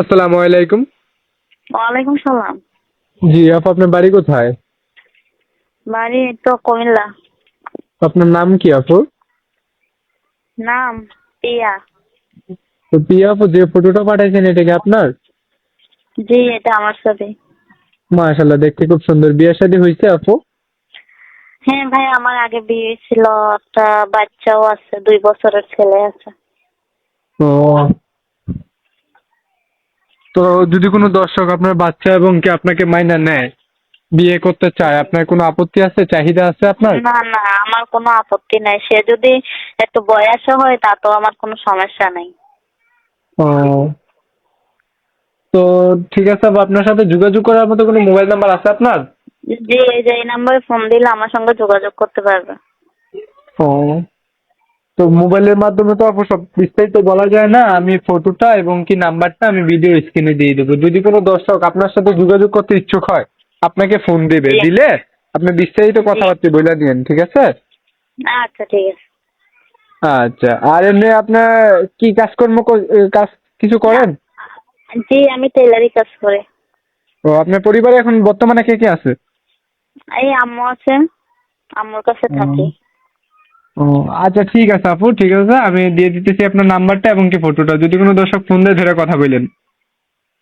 আসসালামু আলাইকুম। ওয়ালাইকুম সালাম। জি আপু আপনার বাড়ি কোথায়? বাড়ি তো কুমিল্লা। আপনার নাম কি আপু? নাম পিয়া তো প্রিয়া আপু যে ফটোটা পাঠাইছেন এটা কি আপনার? জি এটা আমার সাথে। মাশাল্লাহ দেখতে খুব সুন্দর। বিয়ে শাদী হয়েছে আপু? হ্যাঁ ভাই আমার আগে বিয়ে ছিল একটা বাচ্চাও আছে দুই বছরের ছেলে আছে। ও তো যদি কোনো দর্শক আপনার বাচ্চা এবং কি আপনাকে মাইনা নেয় বিয়ে করতে চায় আপনার কোনো আপত্তি আছে চাহিদা আছে আপনার? না না আমার কোনো আপত্তি নাই। সে যদি একটু বয়সও হয় তা তো আমার কোনো সমস্যা নেই। ও। তো ঠিক আছে আপু আপনার সাথে যোগাযোগ করার মতো কোনো মোবাইল নাম্বার আছে আপনার? এই যে এই নাম্বারে ফোন দিলে আমার সঙ্গে যোগাযোগ করতে পারবে। ও। তো মোবাইলের মাধ্যমে তো আপু সব বিস্তারিত বলা যায় না আমি ফটোটা এবং কি নাম্বারটা আমি ভিডিও স্ক্রিনে দিয়ে দেবো। যদি কোনো দর্শক আপনার সাথে যোগাযোগ করতে ইচ্ছুক হয় আপনাকে ফোন দেবে। দিলে আপনি বিস্তারিত কথাবার্তা বলে দিন ঠিক আছে? আচ্ছা ঠিক আছে। আচ্ছা আর এমনি আপনার কি কাজকর্ম কর- কাজ কিছু করেন? জি আমি টেলারি কাজ করি। ও আপনার পরিবারে এখন বর্তমানে কে কে আছে? এই আম্মু আছে আম্মুর কাছে থাকি। ও আচ্ছা ঠিক আছে আপু, ঠিক আছে। আমি দিয়ে দিতেছি আপনার নাম্বারটা এবং কি ফটোটা যদি কোনো দর্শক ফোন দেয়, ধরে কথা বলেন।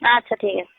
আচ্ছা ঠিক আছে।